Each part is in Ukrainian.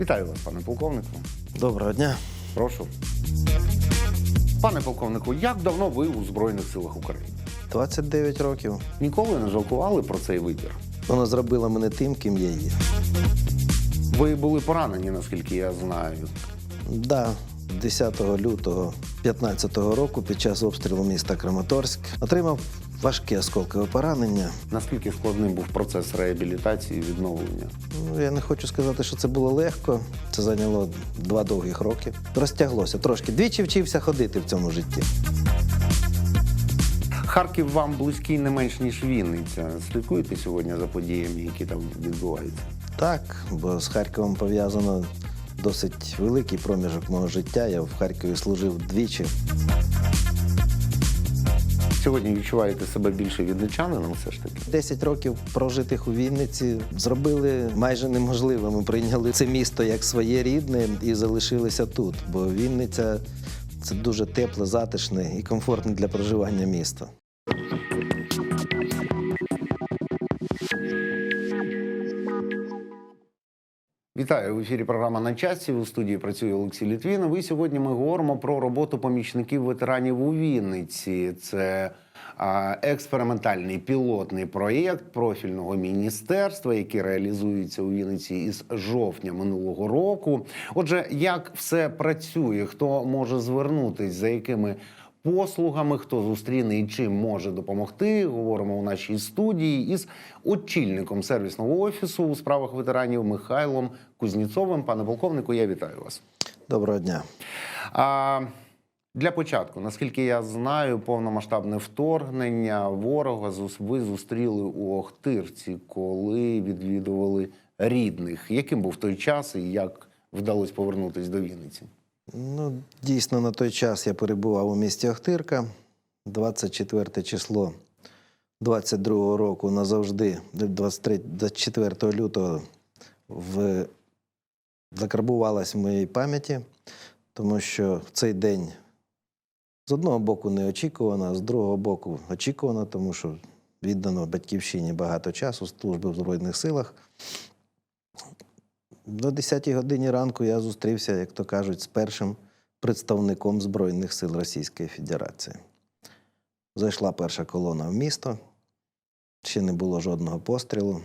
Вітаю вас, пане полковнику. Доброго дня. Прошу. Пане полковнику, як давно ви у Збройних силах України? 29 років. Ніколи не жалкували про цей вибір? Вона зробила мене тим, ким я є. Ви були поранені, наскільки я знаю. Да, 10 лютого 15 року під час обстрілу міста Краматорськ отримав важке осколкове поранення. Наскільки складним був процес реабілітації і відновлення? Ну, я не хочу сказати, що це було легко. Це зайняло два довгих роки. Розтяглося трошки. Двічі вчився ходити в цьому житті. Харків вам близький не менш ніж Вінниця. Слідкуєте сьогодні за подіями, які там відбуваються? Так, бо з Харковом пов'язано досить великий проміжок мого життя. Я в Харкові служив двічі. Сьогодні відчуваєте себе більше відничанином все ж таки? 10 років прожитих у Вінниці зробили майже неможливим. Прийняли це місто як своє рідне і залишилися тут. Бо Вінниця це дуже тепле, затишне і комфортне для проживання місто. Вітаю в ефірі. Програма на часі. У студії працює Олексій Літвінов. І сьогодні ми говоримо про роботу помічників ветеранів у Вінниці. Це експериментальний пілотний проєкт профільного міністерства, який реалізується у Вінниці із жовтня минулого року. Отже, як все працює, хто може звернутись, за якими послугами, хто зустріне і чим може допомогти. Говоримо у нашій студії із очільником сервісного офісу у справах ветеранів Михайлом Кузніцовим. Пане полковнику, я вітаю вас. Доброго дня. А, для початку, наскільки я знаю, повномасштабне вторгнення ворога ви зустріли у Охтирці, коли відвідували рідних. Яким був той час і як вдалося повернутися до Вінниці? Ну, дійсно, на той час я перебував у місті Охтирка. 24 число 22 року назавжди, 23, 24 лютого, в... закарбувалась в моїй пам'яті, тому що цей день з одного боку неочікувано, а з другого боку очікувано, тому що віддано батьківщині багато часу служби в Збройних силах. До 10 годині ранку я зустрівся, як то кажуть, з першим представником Збройних сил Російської Федерації. Зайшла перша колона в місто, ще не було жодного пострілу,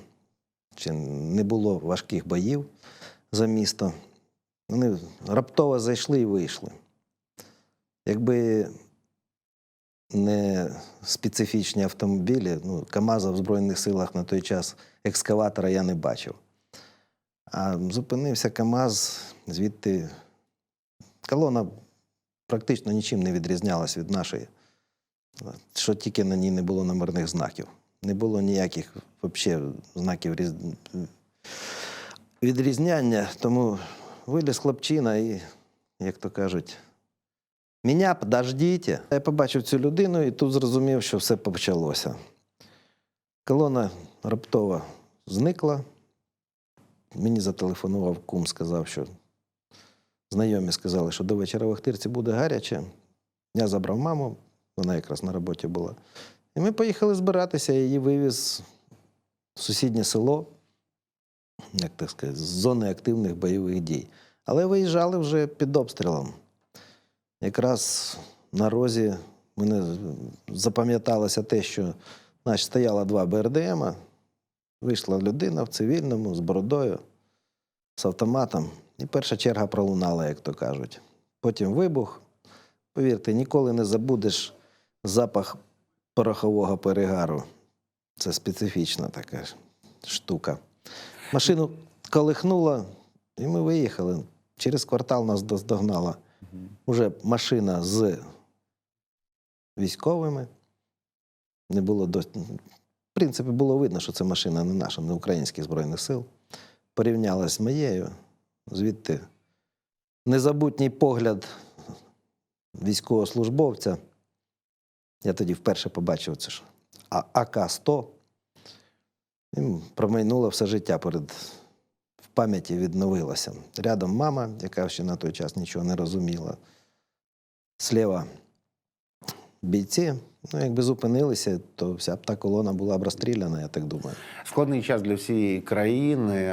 ще не було важких боїв за місто. Вони раптово зайшли і вийшли. Якби не специфічні автомобілі, ну, КАМАЗа в Збройних силах на той час екскаватора я не бачив. А зупинився КАМАЗ, звідти колона практично нічим не відрізнялась від нашої. Що тільки на ній не було номерних знаків. Не було ніяких вообще знаків різ- відрізняння. Тому виліз хлопчина і, як то кажуть, мене подождіть. Я побачив цю людину і тут зрозумів, що все почалося. Колона раптово зникла. Мені зателефонував кум, сказав, що знайомі сказали, що до вечора в Охтирці буде гаряче. Я забрав маму, вона якраз на роботі була. І ми поїхали збиратися, я її вивіз в сусіднє село, як так сказати, з зони активних бойових дій. Але виїжджали вже під обстрілом. Якраз на розі мене запам'яталося те, що значить, стояло два БРДМа, Вийшла людина в цивільному з бородою, з автоматом, і перша черга пролунала, як то кажуть. Потім вибух. Повірте, ніколи не забудеш запах порохового перегару. Це специфічна така штука. Машину колихнуло, і ми виїхали. Через квартал нас доздогнала уже машина з військовими. Не було до... В принципі, було видно, що це машина не наша, не українських Збройних сил. Порівнялась з моєю. Звідти незабутній погляд військовослужбовця. Я тоді вперше побачив це ж АК-100. І промайнуло все життя перед в пам'яті відновилося. Рядом мама, яка ще на той час нічого не розуміла. Сліва бійці. Ну, якби зупинилися, то вся б та колона була б розстріляна, я так думаю. Складний час для всієї країни,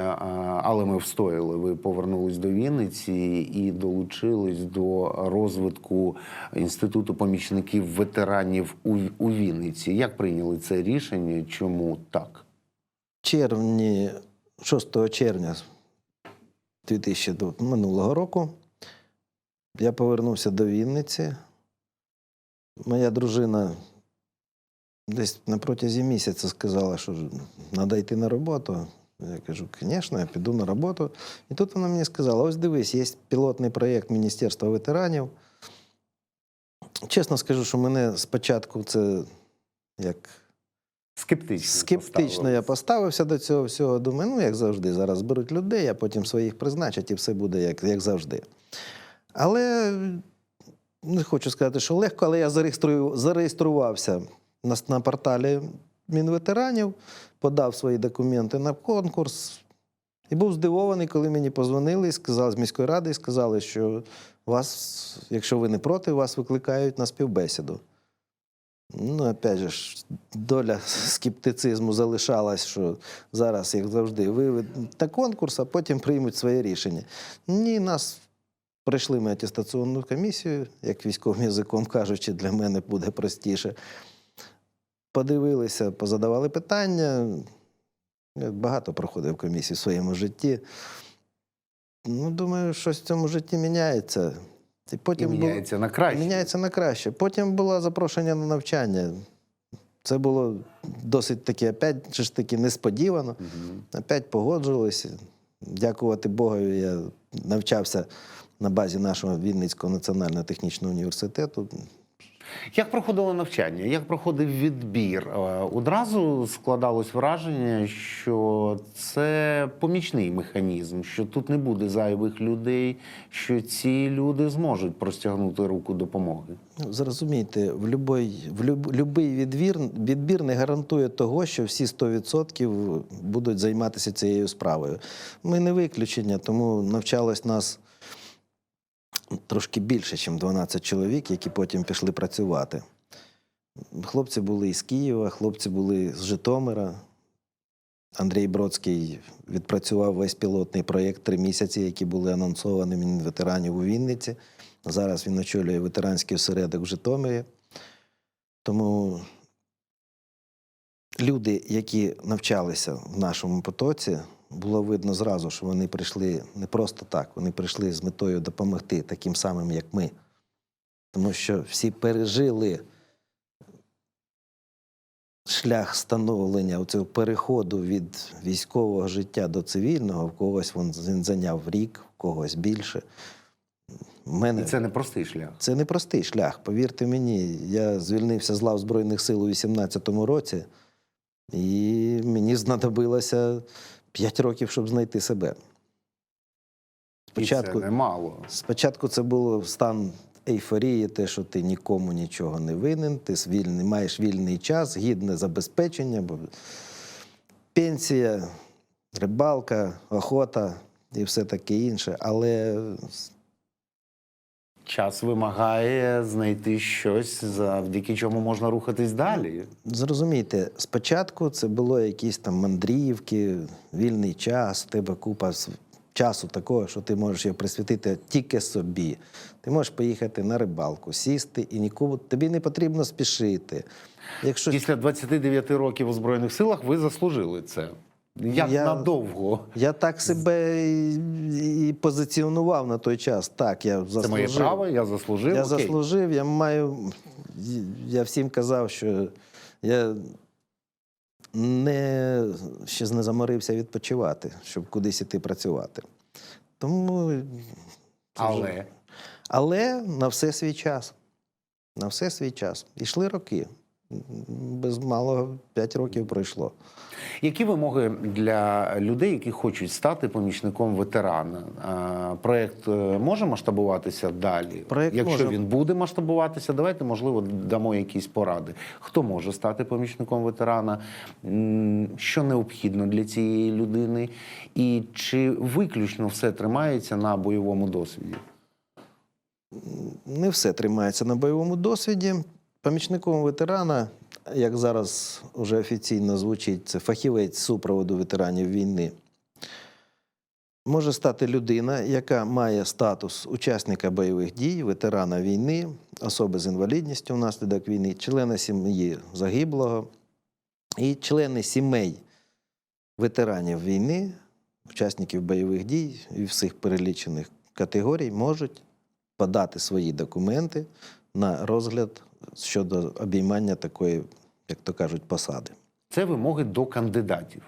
але ми встояли. Ви повернулись до Вінниці і долучились до розвитку інституту помічників ветеранів у, Вінниці. Як прийняли це рішення? Чому так? Червні, 6 червня 2000 минулого року я повернувся до Вінниці. Моя дружина десь на протязі місяця сказала, що треба йти на роботу. Я кажу, звісно, я піду на роботу. І тут вона мені сказала: ось дивись, є пілотний проєкт Міністерства ветеранів. Чесно скажу, що мене спочатку це як Скептично. Скептично я поставився до цього всього. Думаю, ну як завжди, зараз беруть людей, а потім своїх призначать, і все буде як, як завжди. Але не хочу сказати, що легко, але я зареєструвався на, на порталі Мінветеранів, подав свої документи на конкурс. І був здивований, коли мені позвонили і сказали з міської ради і сказали, що вас, якщо ви не проти, вас викликають на співбесіду. Ну, опять же, доля скептицизму залишалась, що зараз, як завжди, виведуть на конкурс, а потім приймуть своє рішення. Ні, нас пройшли ми атестаційну комісію, як військовим язиком кажучи, для мене буде простіше. Подивилися, позадавали питання. Я багато проходив комісій в своєму житті. Ну, думаю, щось в цьому житті міняється. І І потім було- міняється на краще. Міняється на краще. Потім було запрошення на навчання. Це було досить таки, опять же ж таки, несподівано. Мгм. Опять погоджувалися. Дякувати Богу, я навчався на базі нашого Вінницького національного технічного університету. Як проходило навчання? Як проходив відбір? Е, Одразу складалось враження, що це помічний механізм, що тут не буде зайвих людей, що ці люди зможуть простягнути руку допомоги. Ну, Зрозумійте, в любой, в любий відбір, відбір не гарантує того, що всі 100% будуть займатися цією справою. Ми не виключення, тому навчалось нас трошки більше, ніж 12 чоловік, які потім пішли працювати. Хлопці були із Києва, хлопці були з Житомира. Андрій Бродський відпрацював весь пілотний проєкт три місяці, які були анонсовані ветеранів у Вінниці. Зараз він очолює ветеранський осередок в Житомирі. Тому люди, які навчалися в нашому потоці, було видно зразу, що вони прийшли не просто так, вони прийшли з метою допомогти таким самим, як ми. Тому що всі пережили шлях становлення цього переходу від військового життя до цивільного, в когось він зайняв рік, в когось більше. В мене І це не простий шлях. це непростий шлях. Повірте мені, я звільнився з лав Збройних сил у 18-му році, і мені знадобилося 5 років, щоб знайти себе. Спочатку, І це немало. спочатку це був стан ейфорії, те, що ти нікому нічого не винен, ти вільний, маєш вільний час, гідне забезпечення, бо пенсія, рибалка, охота і все таке інше. Але Час вимагає знайти щось, завдяки чому можна рухатись далі. Зрозумійте, спочатку це було якісь там мандрівки, вільний час, у тебе купа часу такого, що ти можеш його присвятити тільки собі. Ти можеш поїхати на рибалку, сісти і нікому тобі не потрібно спішити. Якщо Після 29 років у Збройних силах ви заслужили це. Як Я- надовго? я так себе і, і позиціонував на той час. Так, я Це заслужив. моє право, я заслужив. Я Окей. заслужив, я маю. Я всім казав, що я не, ще не заморився відпочивати, щоб кудись іти працювати. Тому. це вже- Але Але на все свій час. На все свій час. Ішли роки. Без малого 5 років пройшло. Які вимоги для людей, які хочуть стати помічником ветерана? А, Проект е, може масштабуватися далі? Проект Якщо може. він буде масштабуватися, давайте можливо дамо якісь поради. Хто може стати помічником ветерана? Що необхідно для цієї людини? І чи виключно все тримається на бойовому досвіді? Не все тримається на бойовому досвіді. Помічником ветерана, як зараз вже офіційно звучить, це фахівець супроводу ветеранів війни. Може стати людина, яка має статус учасника бойових дій, ветерана війни, особи з інвалідністю внаслідок війни, члена сім'ї загиблого і члени сімей ветеранів війни, учасників бойових дій і всіх перелічених категорій можуть подати свої документи на розгляд щодо обіймання такої, як то кажуть, посади. Це вимоги до кандидатів.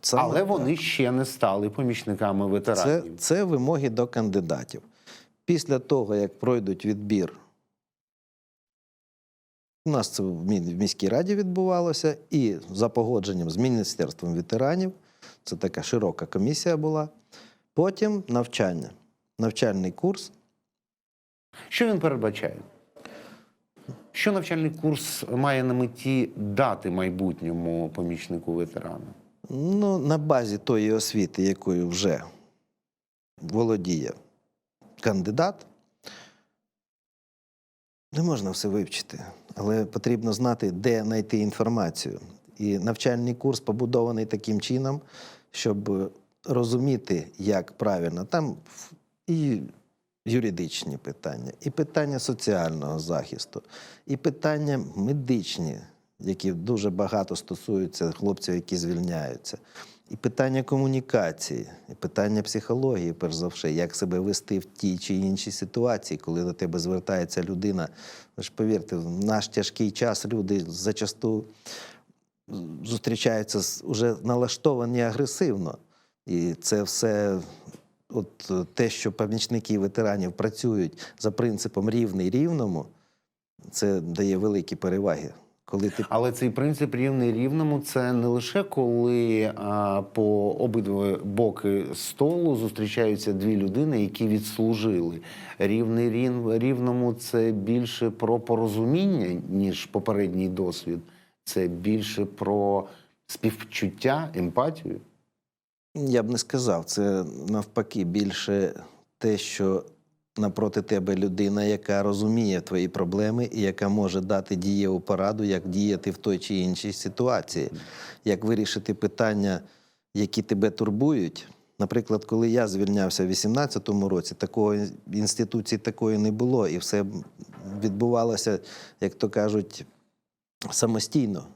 Саме Але так. вони ще не стали помічниками ветеранів. це вимоги до кандидатів. Після того, як пройдуть відбір, у нас це в в міській раді відбувалося, і за погодженням з Міністерством ветеранів, це така широка комісія була. Потім навчання, навчальний курс. Що він передбачає? Що навчальний курс має на меті дати майбутньому помічнику ветерана? Ну, на базі тої освіти, якою вже володіє кандидат, не можна все вивчити, але потрібно знати, де знайти інформацію. І навчальний курс побудований таким чином, щоб розуміти, як правильно. Там і юридичні питання, і питання соціального захисту, і питання медичні, які дуже багато стосуються хлопців, які звільняються, і питання комунікації, і питання психології, перш за все, як себе вести в тій чи іншій ситуації, коли до тебе звертається людина. Ви ж повірте, в наш тяжкий час люди зачасту зустрічаються уже налаштовані агресивно. І це все, от е, те, що помічники ветеранів працюють за принципом рівний рівному, це дає великі переваги. Коли ти Але цей принцип рівний рівному це не лише коли а, по обидва боки столу зустрічаються дві людини, які відслужили. Рівний рін- рівному це більше про порозуміння, ніж попередній досвід. Це більше про співчуття, емпатію. Я б не сказав, це навпаки більше те, що напроти тебе людина, яка розуміє твої проблеми і яка може дати дієву пораду, як діяти в той чи іншій ситуації, як вирішити питання, які тебе турбують. Наприклад, коли я звільнявся в 18-му році, такої інституції такої не було, і все відбувалося, як то кажуть, самостійно.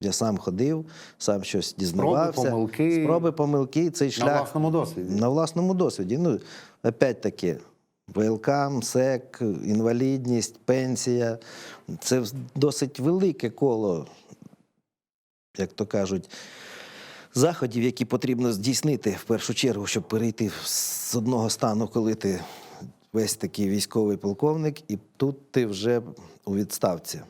Я сам ходив, сам щось дізнавався. помилки. Спроби, помилки, цей шлях. На власному досвіді. на власному досвіді. Ну, опять-таки, ВЛК, МСЕК, інвалідність, пенсія. Це досить велике коло, як то кажуть, заходів, які потрібно здійснити в першу чергу, щоб перейти з одного стану, коли ти весь такий військовий полковник, і тут ти вже у відставці.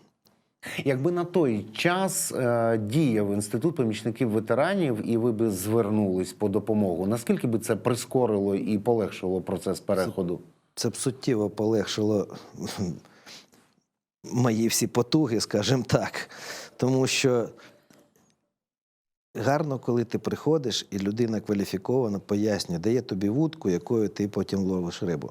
Якби на той час е, діяв інститут помічників ветеранів, і ви би звернулись по допомогу, наскільки би це прискорило і полегшило процес переходу? Це б суттєво полегшило мої всі потуги, скажімо так. Тому що гарно, коли ти приходиш, і людина кваліфікована пояснює, дає тобі вудку, якою ти потім ловиш рибу.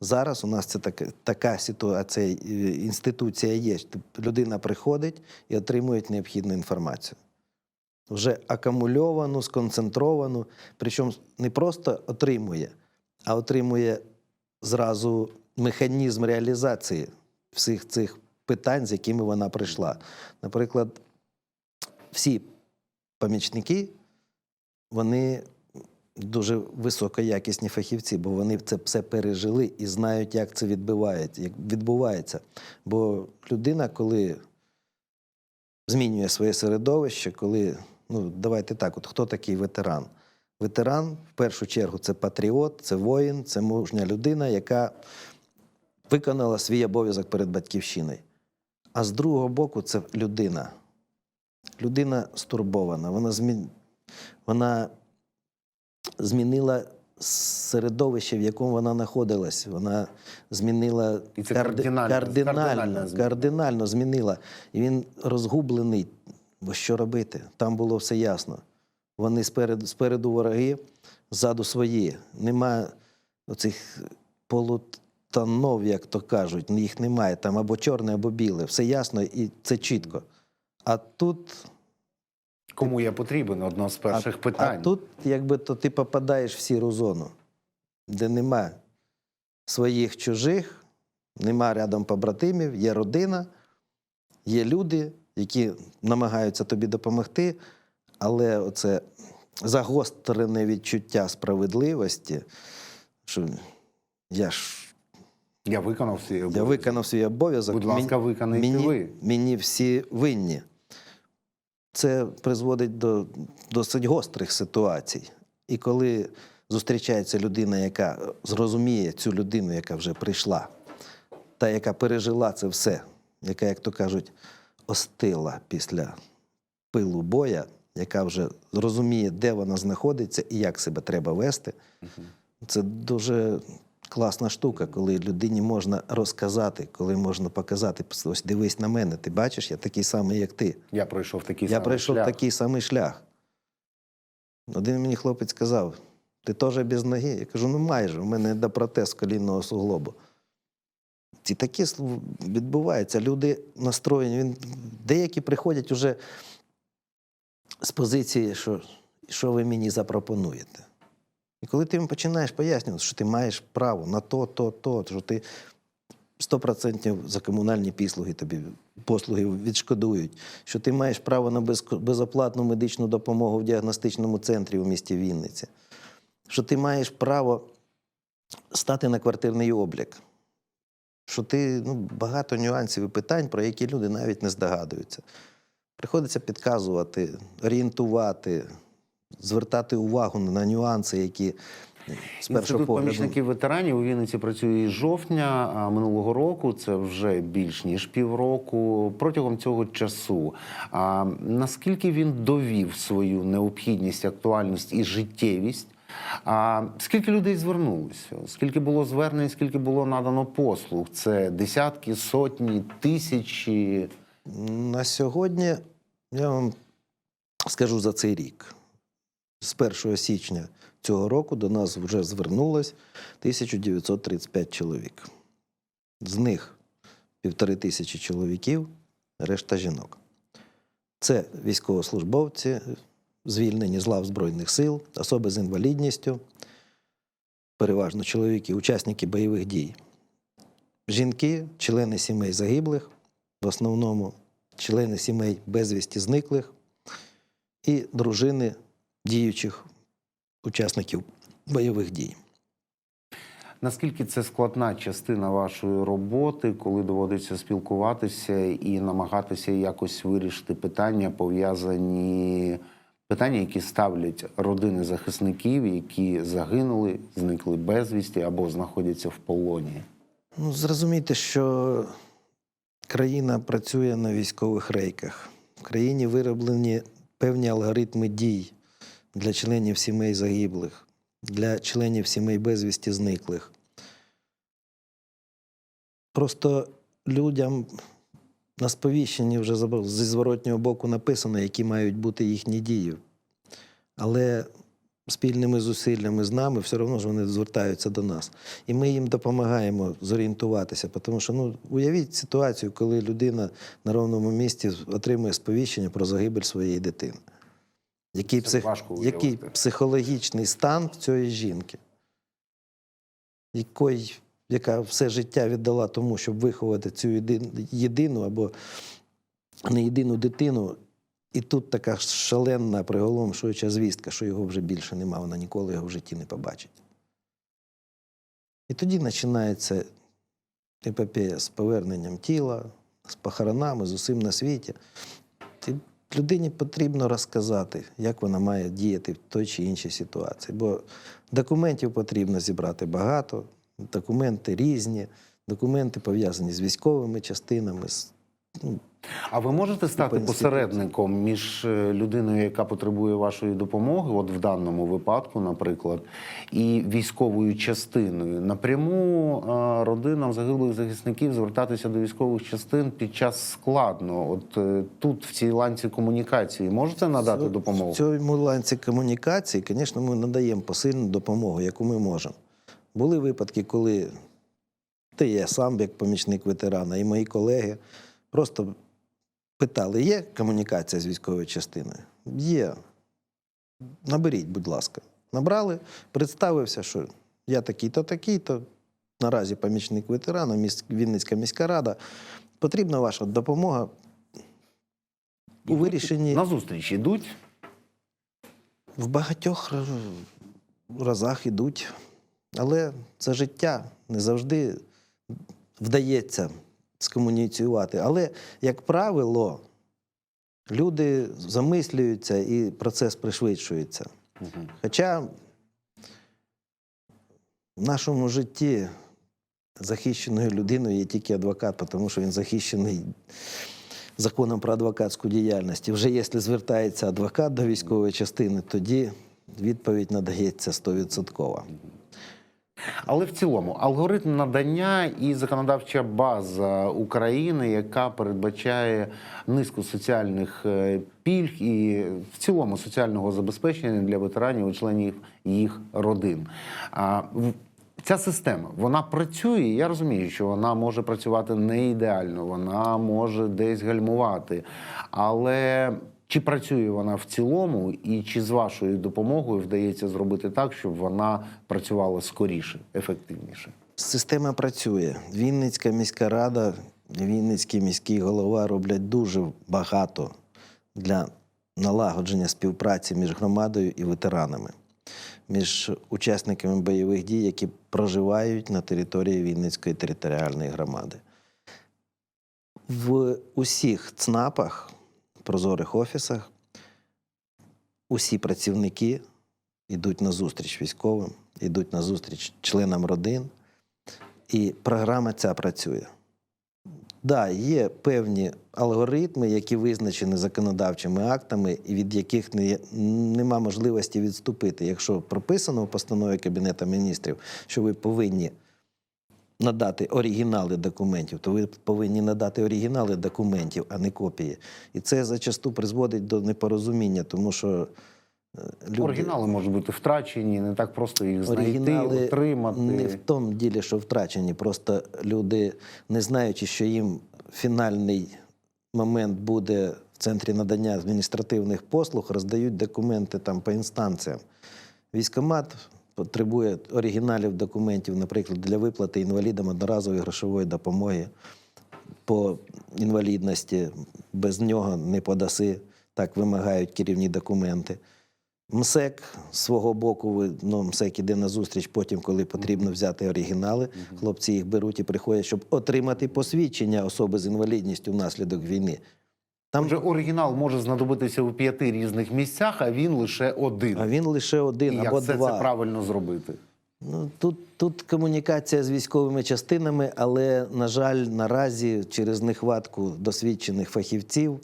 Зараз у нас це така, така ситуація, е, інституція є. Людина приходить і отримує необхідну інформацію. Вже акумульовану, сконцентровану, причому не просто отримує, а отримує зразу механізм реалізації всіх цих питань, з якими вона прийшла. Наприклад, всі помічники, вони дуже високоякісні фахівці, бо вони це все пережили і знають, як це відбувається. Як відбувається. Бо людина, коли змінює своє середовище, коли, ну, давайте так, от хто такий ветеран? Ветеран, в першу чергу, це патріот, це воїн, це мужня людина, яка виконала свій обов'язок перед батьківщиною. А з другого боку, це людина. Людина стурбована. Вона, змін... вона змінила середовище, в якому вона знаходилась. Вона змінила І це кардинально- кардинально, кардинально змінила. І він розгублений. Бо що робити? Там було все ясно. Вони спереду, спереду вороги, ззаду свої. Нема оцих полу, тонов, як то кажуть, їх немає там або чорне, або біле. Все ясно і це чітко. А тут, Кому я потрібен? Одно з перших а, питань. а тут, якби то ти попадаєш в сіру зону, де нема своїх чужих, нема рядом побратимів, є родина, є люди, які намагаються тобі допомогти, але оце загострене відчуття справедливості, що я ж Я виконав свій я виконав свій обов'язок. Будь ласка, виконайте мені, ви. Мені всі винні. Це призводить до досить гострих ситуацій. І коли зустрічається людина, яка зрозуміє цю людину, яка вже прийшла, та яка пережила це все, яка, як то кажуть, остила після пилу боя, яка вже зрозуміє, де вона знаходиться і як себе треба вести, це дуже класна штука, коли людині можна розказати, коли можна показати, ось дивись на мене, ти бачиш, я такий самий, як ти. Я пройшов такий Я самий пройшов шлях. такий самий шлях. Один мені хлопець сказав: ти теж без ноги? Я кажу, ну майже, у мене до протез колінного суглобу. І таке відбувається. Люди настроєні. Він, деякі приходять уже з позиції, що, що ви мені запропонуєте. І коли ти їм починаєш пояснювати, що ти маєш право на то, то, то, що ти 100% за комунальні післуги тобі послуги відшкодують, що ти маєш право на безоплатну медичну допомогу в діагностичному центрі у місті Вінниці, що ти маєш право стати на квартирний облік, що ти ну, багато нюансів і питань, про які люди навіть не здогадуються. Приходиться підказувати, орієнтувати, звертати увагу на нюанси, які з першого Інститут погляду. помічників ветеранів у Вінниці працює із жовтня минулого року. Це вже більш ніж півроку. Протягом цього часу а, наскільки він довів свою необхідність, актуальність і життєвість? А скільки людей звернулося? Скільки було звернень, скільки було надано послуг? Це десятки, сотні, тисячі. На сьогодні я вам скажу за цей рік. З 1 січня цього року до нас вже звернулось 1935 чоловік. З них півтори тисячі чоловіків, решта жінок. Це військовослужбовці, звільнені з лав Збройних сил, особи з інвалідністю, переважно чоловіки, учасники бойових дій. Жінки, члени сімей загиблих, в основному члени сімей безвісті зниклих і дружини діючих учасників бойових дій. Наскільки це складна частина вашої роботи, коли доводиться спілкуватися і намагатися якось вирішити питання, пов'язані питання, які ставлять родини захисників, які загинули, зникли безвісті або знаходяться в полоні? Ну, зрозумійте, що країна працює на військових рейках. В країні вироблені певні алгоритми дій для членів сімей загиблих, для членів сімей безвісті зниклих. Просто людям на сповіщенні вже зі зворотнього боку написано, які мають бути їхні дії. Але спільними зусиллями з нами все одно ж вони звертаються до нас. І ми їм допомагаємо зорієнтуватися. Тому що ну, уявіть ситуацію, коли людина на ровному місці отримує сповіщення про загибель своєї дитини. Який, псих... який психологічний стан цієї жінки, якої, яка все життя віддала тому, щоб виховати цю єдину або не єдину дитину, і тут така шаленна приголомшуюча звістка, що його вже більше нема, вона ніколи його в житті не побачить. І тоді починається епопея з поверненням тіла, з похоронами, з усім на світі. Людині потрібно розказати, як вона має діяти в той чи іншій ситуації. Бо документів потрібно зібрати багато, документи різні, документи пов'язані з військовими частинами, з ну, А ви можете стати посередником між е, людиною, яка потребує вашої допомоги, от в даному випадку, наприклад, і військовою частиною? Напряму е, родинам загиблих захисників звертатися до військових частин під час складно. От е, тут, в цій ланці комунікації, можете надати допомогу? В цьому ланці комунікації, звісно, ми надаємо посильну допомогу, яку ми можемо. Були випадки, коли Та я сам, як помічник ветерана, і мої колеги просто питали: є комунікація з військовою частиною? Є. Наберіть, будь ласка. Набрали, представився, що я такий-то, такий-то. Наразі помічник ветерана, міс- Вінницька міська рада. Потрібна ваша допомога у вирішенні На зустріч ідуть. в багатьох разах ідуть. Але це життя не завжди вдається скомуніціювати. Але, як правило, люди замислюються і процес пришвидшується. Хоча в нашому житті захищеною людиною є тільки адвокат, тому що він захищений законом про адвокатську діяльність. І вже якщо звертається адвокат до військової частини, тоді відповідь надається стовідсоткова. Але в цілому алгоритм надання і законодавча база України, яка передбачає низку соціальних е, пільг і в цілому соціального забезпечення для ветеранів і членів їх родин. Ця система вона працює. Я розумію, що вона може працювати не ідеально, вона може десь гальмувати. Але чи працює вона в цілому, і чи з вашою допомогою вдається зробити так, щоб вона працювала скоріше, ефективніше? Система працює. Вінницька міська рада, Вінницький міський голова роблять дуже багато для налагодження співпраці між громадою і ветеранами, між учасниками бойових дій, які проживають на території Вінницької територіальної громади. В усіх ЦНАПах, прозорих офісах, усі працівники йдуть на зустріч військовим, йдуть на зустріч членам родин, і програма ця працює. Да, є певні алгоритми, які визначені законодавчими актами, і від яких не, нема можливості відступити. Якщо прописано в постанові Кабінету міністрів, що ви повинні надати оригінали документів, то ви повинні надати оригінали документів, а не копії. І це зачасту призводить до непорозуміння, тому що е, люди... Оригінали можуть бути втрачені, не так просто їх знайти, Оригінали отримати. Не в тому ділі, що втрачені. Просто люди, не знаючи, що їм фінальний момент буде в центрі надання адміністративних послуг, роздають документи там по інстанціям. Військомат потребує оригіналів документів, наприклад, для виплати інвалідам одноразової грошової допомоги по інвалідності. Без нього не подаси, так вимагають керівні документи. МСЕК з свого боку, ну, МСЕК іде на зустріч потім, коли потрібно взяти оригінали. Хлопці їх беруть і приходять, щоб отримати посвідчення особи з інвалідністю внаслідок війни. Там, Отже, оригінал може знадобитися у п'яти різних місцях, а він лише один. а він лише один І або як все два. це правильно зробити? Ну, тут, тут комунікація з військовими частинами, але, на жаль, наразі через нехватку досвідчених фахівців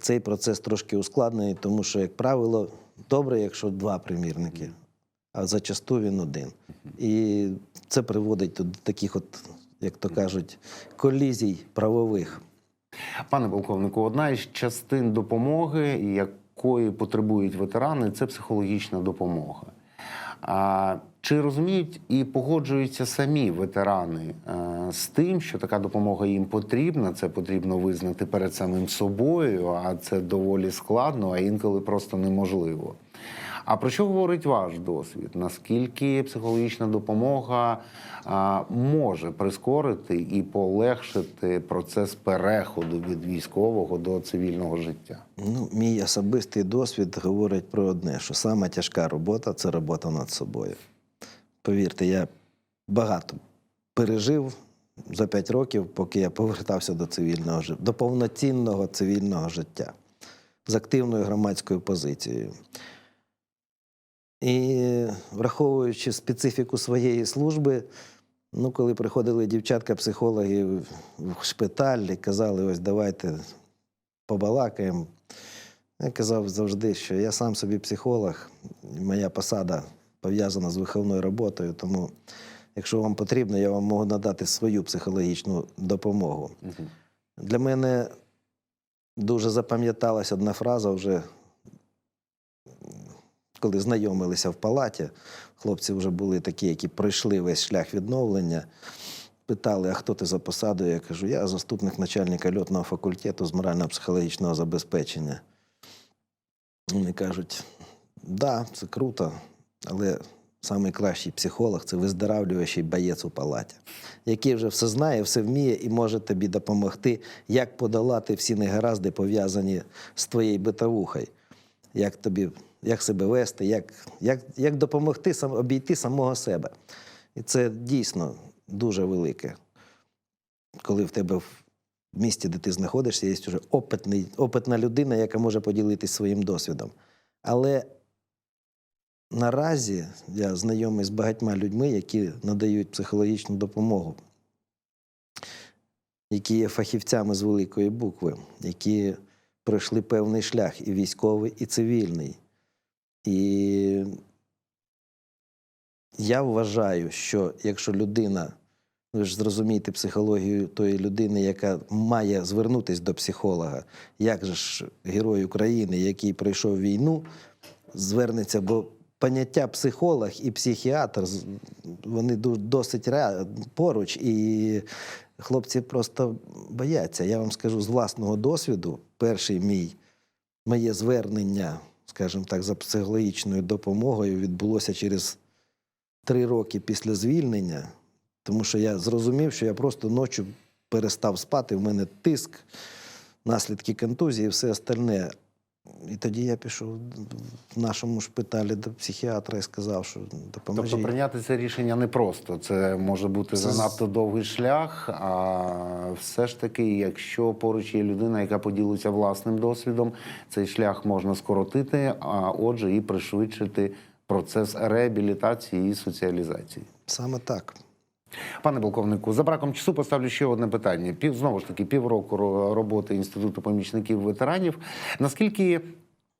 цей процес трошки ускладнений, тому що, як правило, добре, якщо два примірники, а зачасту він один. І це приводить до таких, от, як то кажуть, колізій правових. Пане полковнику, одна із частин допомоги, якої потребують ветерани, це психологічна допомога. А чи розуміють і погоджуються самі ветерани е, з тим, що така допомога їм потрібна? Це потрібно визнати перед самим собою, а це доволі складно, а інколи просто неможливо. А про що говорить ваш досвід? Наскільки психологічна допомога може прискорити і полегшити процес переходу від військового до цивільного життя? Ну, мій особистий досвід говорить про одне: що сама тяжка робота це робота над собою. Повірте, я багато пережив за 5 років, поки я повертався до цивільного життя, до повноцінного цивільного життя з активною громадською позицією. І враховуючи специфіку своєї служби, ну, коли приходили дівчатка-психологи в шпиталь і казали, ось давайте побалакаємо. Я казав завжди, що я сам собі психолог, моя посада пов'язана з виховною роботою, тому якщо вам потрібно, я вам можу надати свою психологічну допомогу. Для мене дуже запам'яталась одна фраза вже, коли знайомилися в палаті. Хлопці вже були такі, які пройшли весь шлях відновлення. питали, а хто ти за посадою? Я кажу, я заступник начальника льотного факультету з морально-психологічного забезпечення. Вони кажуть, да, це круто, але найкращий психолог це виздоравлюючий боєць у палаті, який вже все знає, все вміє і може тобі допомогти, як подолати всі негаразди, пов'язані з твоєю битовухою, як тобі, як себе вести, як, як, як допомогти сам, обійти самого себе. І це дійсно дуже велике. Коли в тебе в місті, де ти знаходишся, є вже опитний, опитна людина, яка може поділитися своїм досвідом. Але наразі я знайомий з багатьма людьми, які надають психологічну допомогу, які є фахівцями з великої букви, які пройшли певний шлях і військовий, і цивільний. І я вважаю, що якщо людина, ви ж зрозумієте психологію тої людини, яка має звернутися до психолога, як же ж герой України, який пройшов війну, звернеться, бо поняття психолог і психіатр вони досить поруч, і хлопці просто бояться. Я вам скажу з власного досвіду, перший мій моє звернення, скажімо так, за психологічною допомогою відбулося через три роки після звільнення, тому що я зрозумів, що я просто ночі перестав спати, в мене тиск, наслідки контузії і все остальне. І тоді я пішов в нашому шпиталі до психіатра і сказав, що допоможіть. Тобто прийняти це рішення непросто. Це може бути Це занадто довгий шлях. А все ж таки, якщо поруч є людина, яка поділиться власним досвідом, цей шлях можна скоротити, а отже, і пришвидшити процес реабілітації і соціалізації. Саме так. Пане полковнику, за браком часу поставлю ще одне питання. Пів знову ж таки півроку роботи інституту помічників ветеранів. Наскільки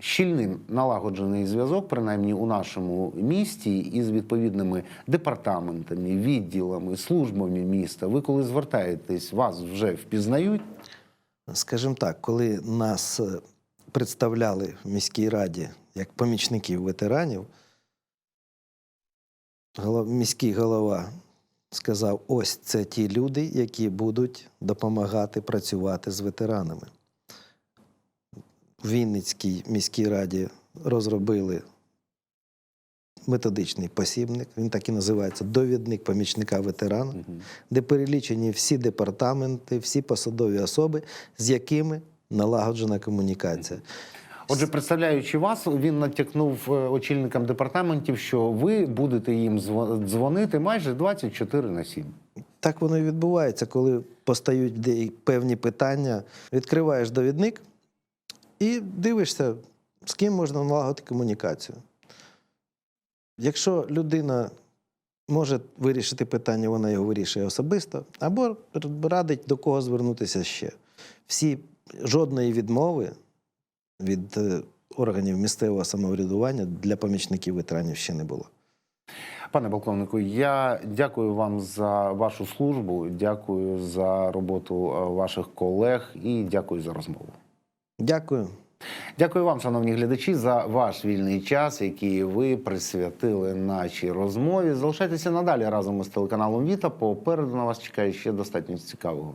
щільним налагоджений зв'язок, принаймні у нашому місті, із відповідними департаментами, відділами, службами міста? Ви коли звертаєтесь, вас вже впізнають? Скажімо так, коли нас е, представляли в міській раді як помічників ветеранів, міський голова сказав: ось це ті люди, які будуть допомагати працювати з ветеранами. В Вінницькій міській раді розробили методичний посібник, він так і називається довідник помічника ветерана де перелічені всі департаменти, всі посадові особи, з якими налагоджена комунікація. Отже, представляючи вас, він натякнув е, очільникам департаментів, що ви будете їм дзвонити майже 24 на 7. Так воно і відбувається, коли постають певні питання, відкриваєш довідник і дивишся, з ким можна налагодити комунікацію. Якщо людина може вирішити питання, вона його вирішує особисто, або радить до кого звернутися ще. Всі жодної відмови від е, органів місцевого самоврядування для помічників ветеранів ще не було. Пане полковнику, я дякую вам за вашу службу, дякую за роботу е, ваших колег і дякую за розмову. Дякую. Дякую вам, шановні глядачі, за ваш вільний час, який ви присвятили нашій розмові. Залишайтеся надалі разом із телеканалом Віта. Попереду на вас чекає ще достатньо цікавого.